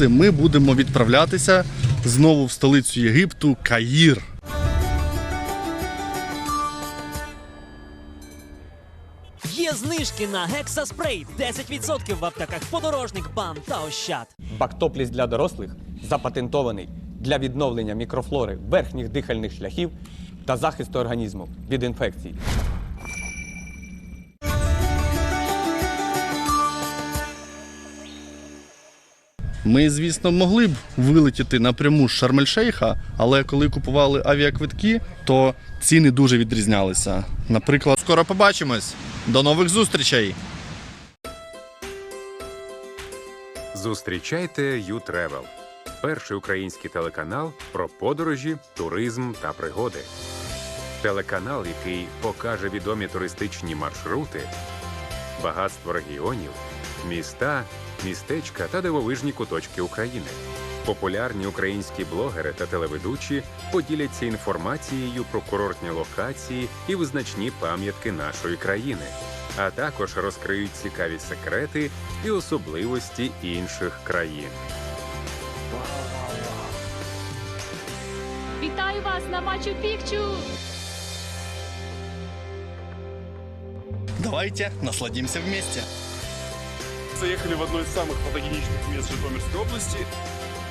звідси ми будемо відправлятися знову в столицю Єгипту Каїр. Є знижки на гексаспрей 10% в аптеках подорожник, бам та ощад. Бактопліс для дорослих запатентований для відновлення мікрофлори верхніх дихальних шляхів та захисту організму від інфекцій. Ми, звісно, могли б вилетіти напряму з Шарм-ель-Шейха, але коли купували авіаквитки, то ціни дуже відрізнялися. Наприклад, скоро побачимось. До нових зустрічей! Зустрічайте U-Travel – перший український телеканал про подорожі, туризм та пригоди. Телеканал, який покаже відомі туристичні маршрути, багатство регіонів, міста, містечка та дивовижні куточки України. Популярні українські блогери та телеведучі поділяться інформацією про курортні локації і визначні пам'ятки нашої країни, а також розкриють цікаві секрети і особливості інших країн. Вітаю вас на Мачу Пікчу! Давайте насладимся вместе. Заехали в одно из самых фотогеничных мест Житомирской области.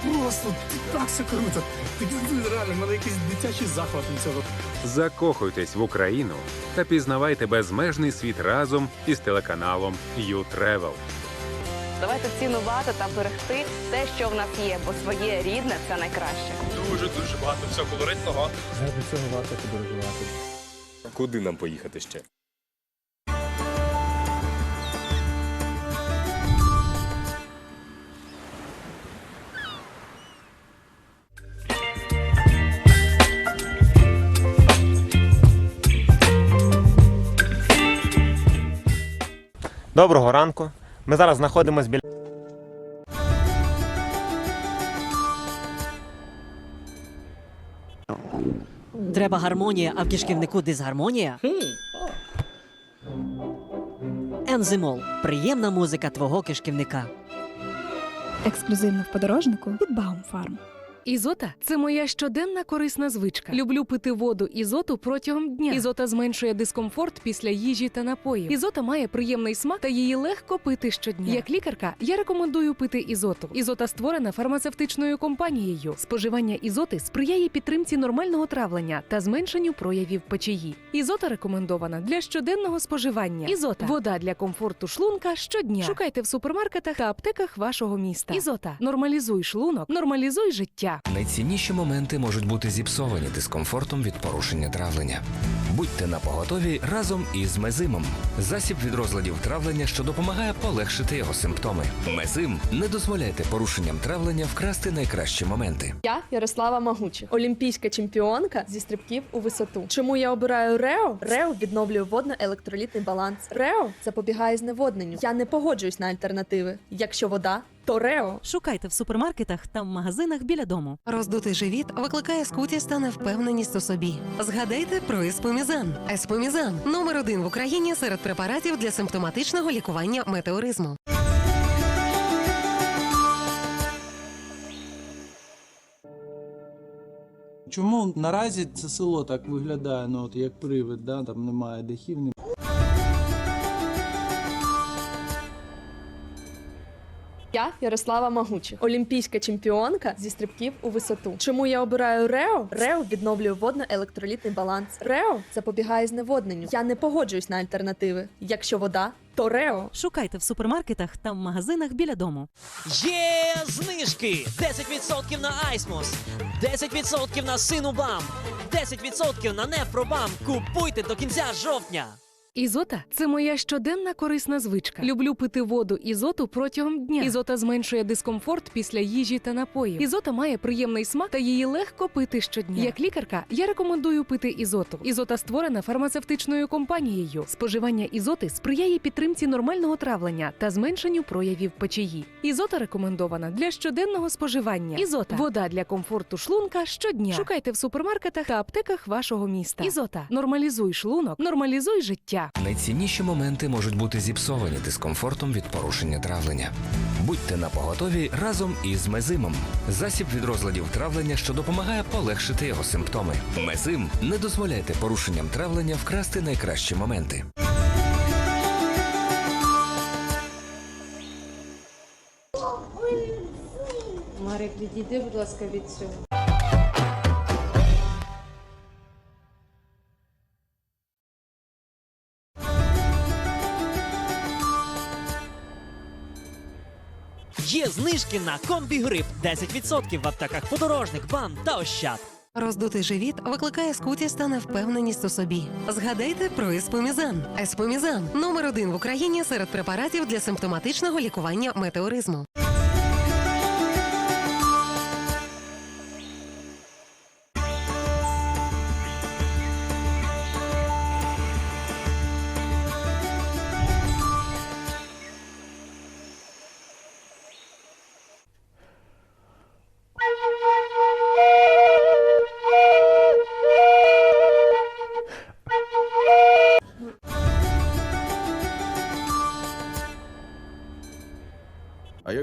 Просто так все круто. Ти реально, в мене якийсь дитячий захват від цього. Закохуйтесь в Україну та пізнавайте безмежний світ разом із телеканалом U-Travel. Давайте цінувати та берегти те, що в нас є, бо своє рідне це найкраще. Дуже дуже багато всього колоритного. Куди нам поїхати ще? Доброго ранку. Ми зараз знаходимося біля. Треба гармонія, а в кишківнику дисгармонія. Ензимол приємна музика твого кишківника. Ексклюзивно в подорожнику від Баумфарм. Ізота це моя щоденна корисна звичка. Люблю пити воду ізоту протягом дня. Ізота зменшує дискомфорт після їжі та напоїв. Ізота має приємний смак та її легко пити щодня. Як лікарка, я рекомендую пити ізоту. Ізота створена фармацевтичною компанією. Споживання ізоти сприяє підтримці нормального травлення та зменшенню проявів печії. Ізота рекомендована для щоденного споживання. Ізота вода для комфорту шлунка щодня. Шукайте в супермаркетах та аптеках вашого міста. Ізота нормалізуй шлунок, нормалізуй життя. Найцінніші моменти можуть бути зіпсовані дискомфортом від порушення травлення. Будьте на поготові разом із мезимом. Засіб від розладів травлення, що допомагає полегшити його симптоми. Мезим не дозволяйте порушенням травлення вкрасти найкращі моменти. Я Ярослава Магучих, олімпійська чемпіонка зі стрибків у висоту. Чому я обираю Рео? Рео відновлює водно-електролітний баланс. Рео запобігає зневодненню. Я не погоджуюсь на альтернативи. Якщо вода, то Рео. Шукайте в супермаркетах та в магазинах біля дому. Роздутий живіт викликає скутість та невпевненість у собі. Згадайте про еспомізан. Еспомізан номер один в Україні серед препаратів для симптоматичного лікування метеоризму. Чому наразі це село так виглядає, ну от як привид, да? там немає дахів, немає. Я Ярослава Магучих, олімпійська чемпіонка зі стрибків у висоту. Чому я обираю Рео? Рео відновлює водно-електролітний баланс. Рео запобігає зневодненню. Я не погоджуюсь на альтернативи. Якщо вода, то Рео. Шукайте в супермаркетах та в магазинах біля дому. Є знижки! 10% на Айсмос, 10% на Синубам, 10% на Нефробам. Купуйте до кінця жовтня. Ізота це моя щоденна корисна звичка. Люблю пити воду ізоту протягом дня. Ізота зменшує дискомфорт після їжі та напоїв. Ізота має приємний смак та її легко пити щодня. Як лікарка, я рекомендую пити ізоту. Ізота створена фармацевтичною компанією. Споживання ізоти сприяє підтримці нормального травлення та зменшенню проявів печії. Ізота рекомендована для щоденного споживання. Ізота вода для комфорту шлунка щодня. Шукайте в супермаркетах та аптеках вашого міста. Ізота нормалізуй шлунок, нормалізуй життя. Найцінніші моменти можуть бути зіпсовані дискомфортом від порушення травлення. Будьте на поготові разом із мезимом. Засіб від розладів травлення, що допомагає полегшити його симптоми. Мезим не дозволяйте порушенням травлення вкрасти найкращі моменти. Марик, відійди, будь ласка, від цього. Знижки на комбігрип 10% в аптеках подорожник, бам та ощад. Роздутий живіт викликає скутість та невпевненість у собі. Згадайте про еспомізан. Еспомізан номер один в Україні серед препаратів для симптоматичного лікування метеоризму.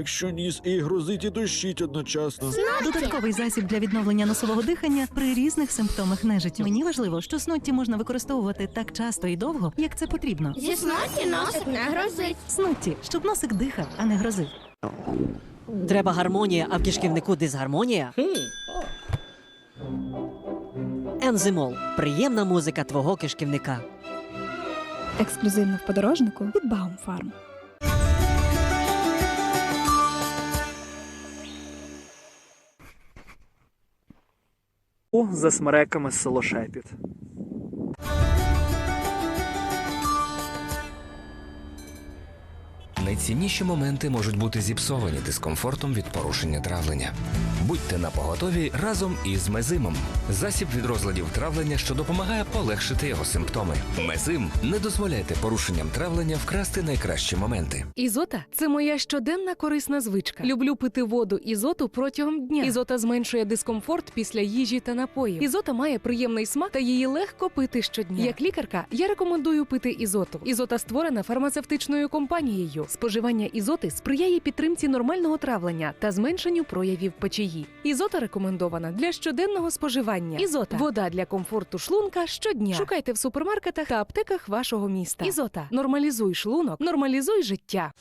Якщо ніс і грозить і дощить одночасно? Додатковий засіб для відновлення носового дихання при різних симптомах нежиттю. Мені важливо, що снотті можна використовувати так часто і довго, як це потрібно. Зі сноті носик не грозить. Снотті, щоб носик дихав, а не грозив. Треба гармонія, а в кишківнику дисгармонія. Ензимол приємна музика твого кишківника. Ексклюзивно в подорожнику від Баумфарм. За смереками село Шепіт. Найцінніші моменти можуть бути зіпсовані дискомфортом від порушення травлення. Будьте на поготові разом із мезимом. Засіб від розладів травлення, що допомагає полегшити його симптоми. Мезим не дозволяйте порушенням травлення вкрасти найкращі моменти. Ізота це моя щоденна корисна звичка. Люблю пити воду ізоту протягом дня. Ізота зменшує дискомфорт після їжі та напоїв. Ізота має приємний смак та її легко пити щодня. Як лікарка, я рекомендую пити ізоту. Ізота створена фармацевтичною компанією. Споживання ізоти сприяє підтримці нормального травлення та зменшенню проявів печії. Ізота рекомендована для щоденного споживання. Ізота вода для комфорту шлунка щодня. Шукайте в супермаркетах та аптеках вашого міста. Ізота нормалізуй шлунок, нормалізуй життя.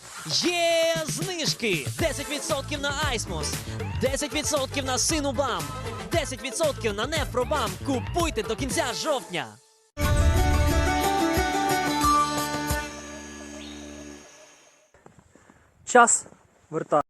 Є знижки! 10% на Айсмос, 10% на Синубам, 10% на Нефробам. Купуйте до кінця жовтня. Час верта.